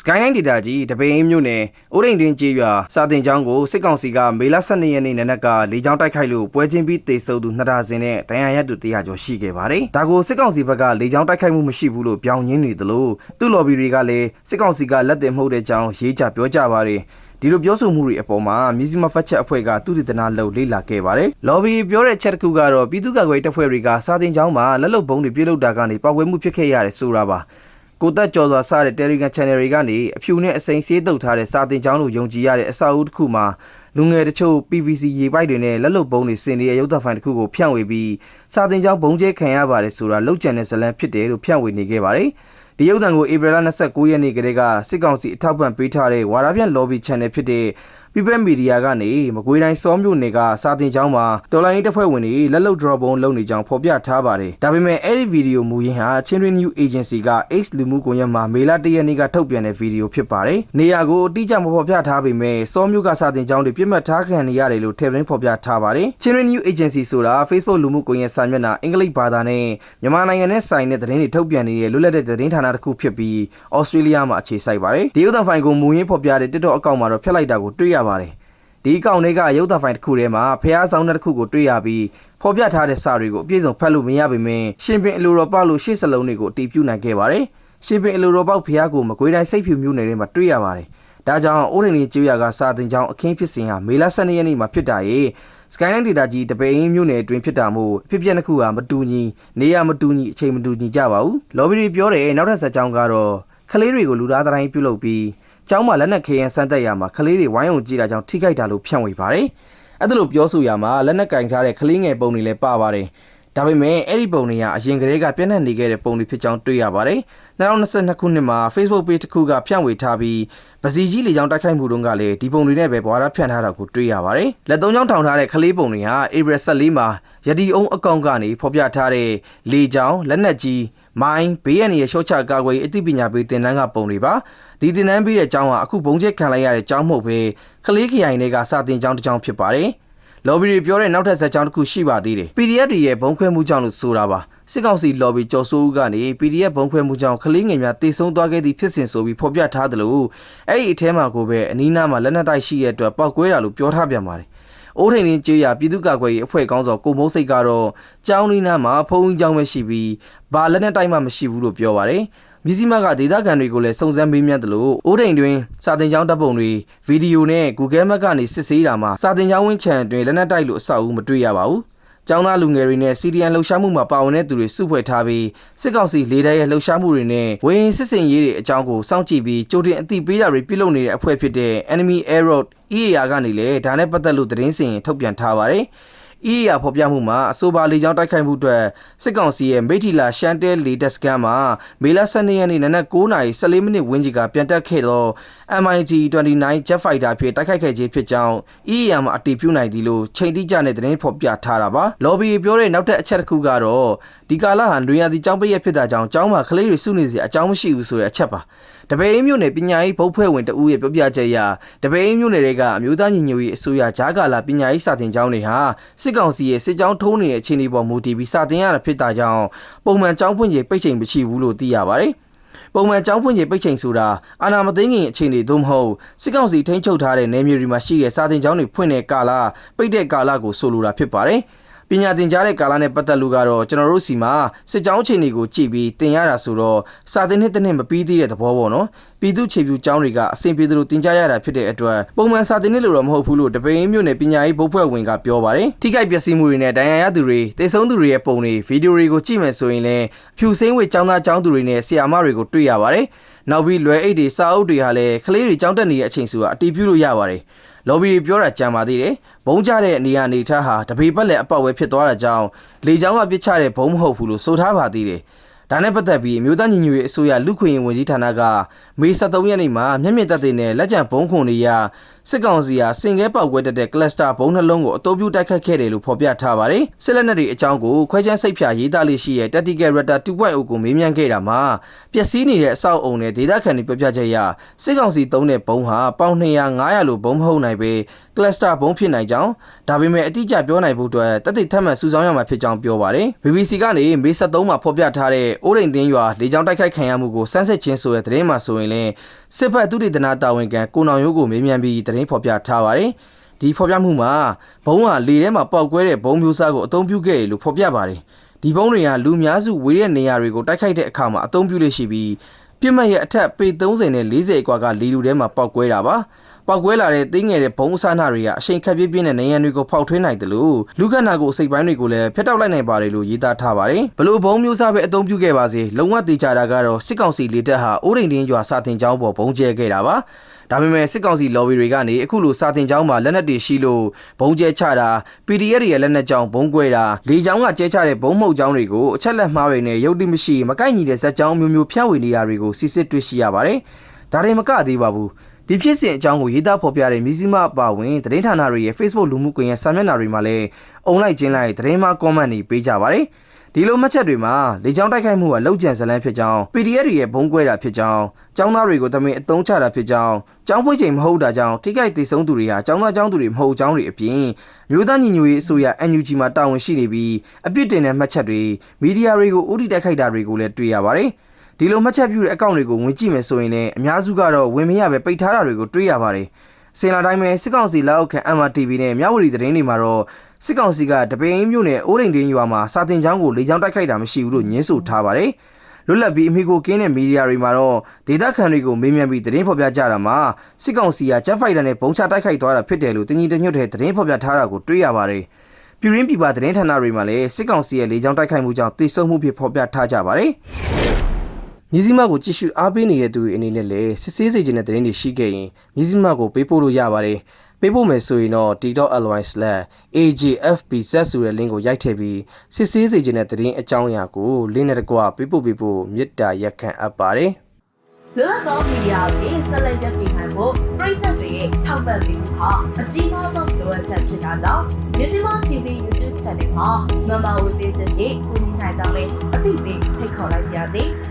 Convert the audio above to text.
Skyline Data ကြီးတပိန်မြို့နယ်အိုးရိန်တွင်ကျေးရွာစာတင်ကျောင်းကိုစစ်ကောင်စီကမေလ12ရက်နေ့နနက်ကလေကြောင်းတိုက်ခိုက်လို့ပွဲချင်းပြီးတေဆုပ်သူနှစ်ဒါဇင်နဲ့ဒဏ်ရာရသူ100ကျော်ရှိခဲ့ပါတယ်။ဒါကိုစစ်ကောင်စီဘက်ကလေကြောင်းတိုက်ခိုက်မှုမရှိဘူးလို့ပြောင်းညင်းနေသလိုသူ့ lobby တွေကလည်းစစ်ကောင်စီကလက်တင်မှုတဲ့ကြောင်းရေးချပြောကြပါတယ်။ဒီလိုပြောဆိုမှုတွေအပေါ်မှာမြစည်းမဖတ်ချက်အဖွဲ့ကသူတည်တနာလှုပ်လေ့လာခဲ့ပါတယ်။ lobby ပြောတဲ့ချက်တစ်ခုကတော့ပြည်သူ့ကာကွယ်ရေးတပ်ဖွဲ့တွေကစာတင်ကျောင်းမှာလက်လုံဘုံတွေပြုတ်လုတာကနေပောက်ကွဲမှုဖြစ်ခဲ့ရတယ်ဆိုတာပါ။ ကိုတက်ကျော်စွာစတဲ့ Telegram Channel တွေကနေအဖြူနဲ့အစိမ်းဆေးတုပ်ထားတဲ့စာတင်ကျောင်းလို့ယုံကြည်ရတဲ့အစာအုပ်တစ်ခုမှာလူငယ်တချို့ PVC ရေပိုက်တွေနဲ့လက်လုံပုံးတွေစင်နေတဲ့ရုပ်သံဖိုင်တစ်ခုကိုဖြန့်ဝေပြီးစာတင်ကျောင်းဘုံကျဲခံရပါတယ်ဆိုတာလောက်ကျန်တဲ့ဇလံဖြစ်တယ်လို့ဖြန့်ဝေနေခဲ့ပါတယ်။ဒီရုပ်သံကိုဧပြီလ29ရက်နေ့ကတည်းကစစ်ကောင်စီအထောက်ပံ့ပေးထားတဲ့ဝါရပြန် lobby channel ဖြစ်တဲ့ People Media ကနေမကွေးတိုင်းစောမြို့နယ်ကစာတင်ကျောင်းမှာတော်လိုင်းတပ်ဖွဲ့ဝင်တွေလက်လုံ drop ဘုံလုပ်နေကြောင်းဖော်ပြထားပါတယ်။ဒါပေမဲ့အဲ့ဒီဗီဒီယိုမူရင်းဟာ Chinrin New Agency က X လူမှုကွန်ရက်မှာမေလ1ရက်နေ့ကထုတ်ပြန်တဲ့ဗီဒီယိုဖြစ်ပါတယ်။နေရာကိုအတိအကျမဖော်ပြထားပေမဲ့စောမြို့ကစာတင်ကျောင်းတွေပြစ်မှတ်ထားခံနေရတယ်လို့ထည့်သွင်းဖော်ပြထားပါတယ်။ Chinrin New Agency ဆိုတာ Facebook လူမှုကွန်ရက်စာမျက်နှာအင်္ဂလိပ်ဘာသာနဲ့မြန်မာနိုင်ငံနဲ့ဆိုင်တဲ့သတင်းတွေထုတ်ပြန်နေတဲ့လွတ်လပ်တဲ့သတင်းဌာနတစ်ခုဖြစ်ပြီးဩစတြေးလျမှာအခြေစိုက်ပါတယ်။ဒီဥဒ္ဒဖိုင်ကိုမူရင်းဖော်ပြတဲ့ TikTok အကောင့်မှာတော့ဖျက်လိုက်တာကိုတွေ့ရပါတယ်။ဒီအကောင့်တွေကရုပ်သံဖိုင်တစ်ခုထဲမှာဖះဆောင်တဲ့တစ်ခုကိုတွေ့ရပြီးဖော်ပြထားတဲ့စာတွေကိုအပြည့်စုံဖတ်လို့မရပေမဲ့ရှင်ပင်အလိုတော်ပေါက်လို့ရှေ့စလုံးတွေကိုအတည်ပြုနိုင်ခဲ့ပါတယ်။ရှင်ပင်အလိုတော်ပေါက်ဖះကိုမကွေးတိုင်းစိတ်ဖြူမျိုးနယ်ထဲမှာတွေ့ရပါတယ်။ဒါကြောင့်အိုးရင်ကြီးကျွရကစာတင်ကြောင်းအခင်းဖြစ်စဉ်ဟာမေလ12ရက်နေ့မှာဖြစ်တာရဲ့ Skyline Data ကြီးတပိန်မြို့နယ်အတွင်းဖြစ်တာမို့အဖြစ်ပြက်တစ်ခုဟာမတူညီနေရမတူညီအချိန်မတူညီကြပါဘူး။ lobby တွေပြောတယ်နောက်ထပ်ဇာတ်ကြောင်းကတော့ကလေးတွေကိုလူသားတိုင်းပြုတ်လုပ်ပြီး ကျောင်းမှာလက်နက်ခဲယမ်းစမ်းသက်ရမှာကလေးတွေဝိုင်းအောင်ကြည့်တာကြောင့်ထိခိုက်တာလို့ဖြန့်ဝေပါတယ်။အဲ့ဒါလို့ပြောဆိုရမှာလက်နက်ကင်ထားတဲ့ကလေးငယ်ပုံတွေလည်းပါပါတယ်။ ဒါပေမဲ့အဲ့ဒီပုံတွေကအရင်ကတည်းကပြန့်နှံ့နေခဲ့တဲ့ပုံတွေဖြစ်ကြောင်းတွေ့ရပါတယ်။2022ခုနှစ်မှာ Facebook page တစ်ခုကဖြန့်ဝေထားပြီးပစီကြီးလေကြောင်းတိုက်ခိုက်မှုတုန်းကလည်းဒီပုံတွေနဲ့ပဲဘွာရဖြန့်ထားတာကိုတွေ့ရပါတယ်။လက်သုံးချောင်းထောင်ထားတဲ့ကလေးပုံတွေဟာ April 14မှာယတီအုံအကောင့်ကနေဖော်ပြထားတဲ့လေကြောင်းလက်နက်ကြီးမိုင်းဘေးရန်ရဲ့ရှော့ချကာကွယ်အသိပညာပေးသင်တန်းကပုံတွေပါဒီသင်တန်းပေးတဲ့အကြောင်းဟာအခုဘုံကျက်ခံလိုက်ရတဲ့အကြောင်းမဟုတ်ပဲကလေးခရိုင်တွေကစာတင်ကြောင်းတစ်ကြောင်းဖြစ်ပါတယ်။ lobby တွေပြောတဲ့နောက်ထပ်ဇာတ်ကြောင်းတစ်ခုရှိပါသေးတယ်။ PDF တွေရဲ့ဘုံခွဲမှုကြောင့်လို့ဆိုတာပါ။စစ်ကောင်စီ lobby ကြော်စိုးဦးကနေ PDF ဘုံခွဲမှုကြောင့်ကလေးငယ်များတေဆုံးသွားခဲ့သည့်ဖြစ်စဉ်ဆိုပြီးဖော်ပြထားသလိုအဲ့ဒီအထဲမှာကိုပဲအနီးနားမှာလက်နက်တိုက်ရှိရဲ့အတွက်ပောက်ကွဲတာလို့ပြောထားပြန်ပါတယ်။ အိုးထိန်ရင်ကျေးရပြည်သူ့ကာကွယ်ရေးအဖွဲ့ကောင်းဆောင်ကိုမိုးစိတ်ကတော့ကျောင်းနီးနားမှာဖုံးကျောင်းပဲရှိပြီးဘာလက်နက်တိုက်မှမရှိဘူးလို့ပြောပါတယ်။မြစည်းမကဒေသခံတွေကိုလည်းစုံစမ်းမေးမြန်းတယ်လို့အိုးတိန်တွင်စာတင်ကျောင်းတပ်ပုံတွေဗီဒီယိုနဲ့ Google Map ကနေစစ်ဆေးတာမှာစာတင်ကျောင်းဝင်းချန်တွင်လက်နက်တိုက်လို့အဆောက်အဦမတွေ့ရပါဘူး။ ကျောင်းသားလူငယ်တွေနဲ့ CDN လှုပ်ရှားမှုမှာပါဝင်တဲ့သူတွေစုဖွဲ့ထားပြီးစစ်ကောင်စီလေးတပ်ရဲ့လှုပ်ရှားမှုတွေနဲ့ဝင်းစစ်စင်ရေးတွေအကြောင်းကိုစောင့်ကြည့်ပြီးကြိုတင်အသိပေးတာတွေပြုလုပ်နေတဲ့အဖွဲ့ဖြစ်တဲ့ Enemy Air Road EAR ကနေလည်းဒါနဲ့ပတ်သက်လို့သတင်းစင်ထုတ်ပြန်ထားပါတယ်။ EAR ဖော်ပြမှုမှာအဆိုပါလေကြောင်းတိုက်ခိုက်မှုအတွက်စစ်ကောင်စီရဲ့မိထီလာရှန်တဲလေတက်စကန်မှာမေလ12ရက်နေ့နနက်9:14မိနစ်ဝန်းကျင်ကပြန်တက်ခဲ့သော MiG-29 Jet Fighter ဖြင့်တိုက်ခိုက်ခဲ့ခြင်းဖြစ်ကြောင်း EAR မှာအတည်ပြုနိုင်သည်လို့ချိန်တိကျတဲ့သတင်းဖော်ပြထားတာပါ။ lobby ပြောတဲ့နောက်ထပ်အချက်တစ်ခုကတော့ဒီကာလဟာနွေရာသီကျောင်းပိတ်ရက်ဖြစ်တာကြောင့်ကျောင်းမှာကလေးတွေစုနေစရာအကြောင်းမရှိဘူးဆိုတဲ့အချက်ပါ တပင်းမြို့နယ်ပညာရေးဘုတ်ဖွဲ့ဝင်တဦးရဲ့ပြောပြချက်အရတပင်းမြို့နယ်တွေကအမျိုးသားညီညွတ်ရေးအစိုးရဂျားကာလာပညာရေးစာသင်ကျောင်းတွေဟာစစ်ကောင်စီရဲ့စစ်ကြောင်းထုံးနေတဲ့အခြေအနေပေါ်မူတည်ပြီးစာသင်ရတာဖြစ်တာကြောင့်ပုံမှန်ကျောင်းဖွင့်ချိန်ပိတ်ချိန်မရှိဘူးလို့သိရပါတယ်ပုံမှန်ကျောင်းဖွင့်ချိန်ပိတ်ချိန်ဆိုတာအာနာမသိငင်အခြေအနေသို့မဟုတ်စစ်ကောင်စီထိန်းချုပ်ထားတဲ့နယ်မြေတွေမှာရှိတဲ့စာသင်ကျောင်းတွေဖွင့်တဲ့ကာလပိတ်တဲ့ကာလကိုဆိုလိုတာဖြစ်ပါတယ်။ ပညာသင်ကြားတဲ့ကာလနဲ့ပတ်သက်လို့ကတော့ကျွန်တော်တို့စီမှာစစ်ကြောင်းအခြေအနေကိုကြည့်ပြီးသင်ရတာဆိုတော့စာသင်နှစ်တစ်နှစ်မပြီးသေးတဲ့သဘောပေါ့နော်ပြည်သူခြေပြူကျောင်းတွေကအဆင်ပြေသလိုသင်ကြားရတာဖြစ်တဲ့အတွက်ပုံမှန်စာသင်နှစ်လို့တော့မဟုတ်ဘူးလို့တပိန်မြို့နယ်ပညာရေးဘုတ်ဖွဲ့ဝင်ကပြောပါတယ်ထိခိုက်ပျက်စီးမှုတွေနဲ့ဒဏ်ရာရသူတွေတေဆုံးသူတွေရဲ့ပုံတွေဗီဒီယိုတွေကိုကြည့်မယ်ဆိုရင်လည်းဖြူစင်းဝေကျောင်းသားကျောင်းသူတွေနဲ့ဆရာမတွေကိုတွေ့ရပါတယ်နောက်ပြီးလွယ်အိတ်တွေစာအုပ်တွေဟာလည်းကလေးတွေကျောင်းတက်နေတဲ့အချိန်ဆိုတာအတီးပြုလို့ရပါတယ်လော်ဘီပြောတာကြံပါသေးတယ်ဘုံကြတဲ့နေရာနေထားဟာတပေပတ်လက်အပေါက်ဝဲဖြစ်သွားတာကြောင့်လေကြောင်းကပစ်ချတဲ့ဘုံမဟုတ်ဘူးလို့ဆိုထားပါသေးတယ် ဒါနဲ့ပတ်သက်ပြီးအမျိုးသားညီညွတ်ရေးအစိုးရလူခွင့်ရေးဝန်ကြီးဌာနကမေ73ရက်နေ့မှာမျက်မြင်သက်သေနဲ့လက်ကျန်ဘုံခွန်တွေရစစ်ကောင်စီဟာစင်ကဲပေါက်ကွဲတက်တဲ့ကလစတာဘုံနှလုံးကိုအတိုးပြုတိုက်ခတ်ခဲ့တယ်လို့ဖော်ပြထားပါတယ်။စစ်လက်နက်တွေအကြောင်းကိုခွဲချမ်းစိတ်ဖြာရေးသားလေးရှိရဲ့ Tactical Radar 2.0ကိုမေးမြန်းခဲ့တာမှာပျက်စီးနေတဲ့အဆောက်အုံနဲ့ဒေတာခန်တွေပြပြချက်ရစစ်ကောင်စီသုံးတဲ့ဘုံဟာပေါင်200 900လို့ဘုံမဟုတ်နိုင်ပေကလစတာဘုံဖြစ်နိုင်ကြောင်းဒါပေမဲ့အတိအကျပြောနိုင်ဖို့အတွက်တသက်ထပ်မံစူးစောင်းရမှာဖြစ်ကြောင်းပြောပါတယ်။ BBC ကနေမေ73မှာဖော်ပြထားတဲ့အိုးရိန်တင်းရွာလေကြောင်းတိုက်ခိုက်ခံရမှုကိုစမ်းစစ်ခြင်းဆိုတဲ့သတင်းမှာဆိုရင်ရင်လည်းစစ်ဘက်သူတေသနာတာဝန်ခံကိုနောင်ရိုးကိုမေးမြန်းပြီးသတင်းဖော်ပြထားပါတယ်။ဒီဖော်ပြမှုမှာဘုံဟာလေထဲမှာပေါက်ကွဲတဲ့ဘုံမျိုးစားကိုအသုံးပြုခဲ့ရလို့ဖော်ပြပါတယ်။ဒီဘုံတွေကလူများစုဝေးတဲ့နေရာတွေကိုတိုက်ခိုက်တဲ့အခါမှာအသုံးပြုလို့ရှိပြီးပြစ်မှတ်ရဲ့အထက်ပေ30နဲ့40အကွာကလေလူထဲမှာပေါက်ကွဲတာပါ။ ပောက်ကွဲလာတဲ့သိငယ်တဲ့ဘုံအစနာတွေကအရှိန်ခက်ပြင်းပြင်းတဲ့နေရန်တွေကိုဖောက်ထွင်းနိုင်တယ်လို့လူခန္ဓာကိုယ်အစိတ်ပိုင်းတွေကိုလည်းဖျက်တောက်လိုက်နိုင်ပါတယ်လို့ရေးသားထားပါတယ်။ဘလို့ဘုံမျိုးစားပဲအသုံးပြုခဲ့ပါစေလုံဝတေချာတာကတော့စစ်ကောင်စီလေတပ်ဟာအိုးရင်တင်းရွာစာတင်ကျောင်းပေါ်ဘုံကျဲခဲ့တာပါ။ဒါပေမဲ့စစ်ကောင်စီ lobby တွေကနေအခုလိုစာတင်ကျောင်းမှာလက်နက်တွေရှိလို့ဘုံကျဲချတာ PDF တွေရဲ့လက်နက်ကြောင်းဘုံကွဲတာလေကြောင်းကကျဲချတဲ့ဘုံမှုတ်ကြောင်းတွေကိုအချက်လက်မှားတွေနဲ့ရုပ်တိမရှိမကိုက်ညီတဲ့ဇက်ကြောင်းမျိုးမျိုးဖြန့်ဝေနေရတွေကိုစစ်စစ်တွေ့ရှိရပါတယ်။ဒါတွေမကသေးပါဘူး။ ဒီဖြစ်စဉ်အကြောင်းကိုရေးသားဖော်ပြတဲ့မီဇီမအပါဝင်သတင်းဌာနတွေရဲ့ Facebook လူမှုကွန်ရက်စာမျက်နှာတွေမှာလည်းအုံလိုက်ကျင်းလိုက်သတင်းမှ comment တွေပေးကြပါတယ်။ဒီလိုမှတ်ချက်တွေမှာလေကြောင်းတိုက်ခိုက်မှုကလောက်ကျန်ဇလန်းဖြစ်ကြောင်း PDF တွေရဲ့ဘုံကွဲတာဖြစ်ကြောင်းចောင်းသားတွေကိုတမင်အတုံးချတာဖြစ်ကြောင်းចောင်းပွေးချိန်မဟုတ်တာကြောင့်ထိခိုက်ဒေဆုံးသူတွေဟာចောင်းသားចောင်းသူတွေမဟုတ်ကြောင်းတွေအပြင်မြို့သားညီညွတ်ရေးအစိုးရ NUG မှာတာဝန်ရှိနေပြီးအပြစ်တင်တဲ့မှတ်ချက်တွေမီဒီယာတွေကိုဥတီတိုက်ခိုက်တာတွေကိုလည်းတွေ့ရပါတယ်။ ဒီလိုမှတ်ချက်ပြုတဲ့အကောင့်တွေကိုဝင်ကြည့်မယ်ဆိုရင်လည်းအများစုကတော့ဝင်မရပဲပိတ်ထားတာတွေကိုတွေ့ရပါတယ်။စင်လာတိုင်းပဲစစ်ကောင်စီလက်အောက်ခံ MRTV နဲ့မြဝတီသတင်းတွေမှာတော့စစ်ကောင်စီကတပိန်မြို့နယ်အိုးရင်တင်းရွာမှာစာတင်ချောင်းကိုလေကြောင်းတိုက်ခိုက်တာမရှိဘူးလို့ညင်းဆိုထားပါတယ်။လွတ်လပ်ပြီးအမိကိုကင်းတဲ့မီဒီယာတွေမှာတော့ဒေတာခန်တွေကိုမေးမြန်းပြီးသတင်းဖော်ပြကြတာမှာစစ်ကောင်စီကဂျက်ဖိုက်တာနဲ့ပုံချတိုက်ခိုက်သွားတာဖြစ်တယ်လို့တင်ကြီးတညွတ်တဲ့သတင်းဖော်ပြထားတာကိုတွေ့ရပါတယ်။ပြည်ရင်းပြည်ပသတင်းဌာနတွေမှာလည်းစစ်ကောင်စီရဲ့လေကြောင်းတိုက်ခိုက်မှုကြောင့်တိတ်ဆုံမှုဖြစ်ဖော်ပြထားကြပါတယ်။ မြစည်းမကိုကြည့်ရှုအားပေးနေတဲ့သူတွေအနေနဲ့လည်းစစ်ဆေးစေခြင်းတဲ့သတင်းတွေရှိခဲ့ရင်မြစည်းမကိုပေးပို့လို့ရပါတယ်။ပေးပို့မယ်ဆိုရင်တော့ t.ly/ajfbz ဆိုတဲ့ link ကိုရိုက်ထည့်ပြီးစစ်ဆေးစေခြင်းတဲ့သတင်းအကြောင်းအရာကို link နဲ့တကွပေးပို့ပေးဖို့မေတ္တာရက်ခံအပ်ပါတယ်။လွတ်လပ်သောမီဒီယာတွေဆက်လက်ရပ်တည်နိုင်ဖို့ပြည်သက်တွေရဲ့ထောက်ပံ့ပေးမှုဟာအကြီးမားဆုံးလိုအပ်ချက်ဖြစ်တာကြောင့်မြစီမ TV YouTube Channel မှာမမဝေပေးခြင်းဖြင့်ကူညီနိုင်ကြမယ်အသိပေးဖိတ်ခေါ်လိုက်ပါရစေ။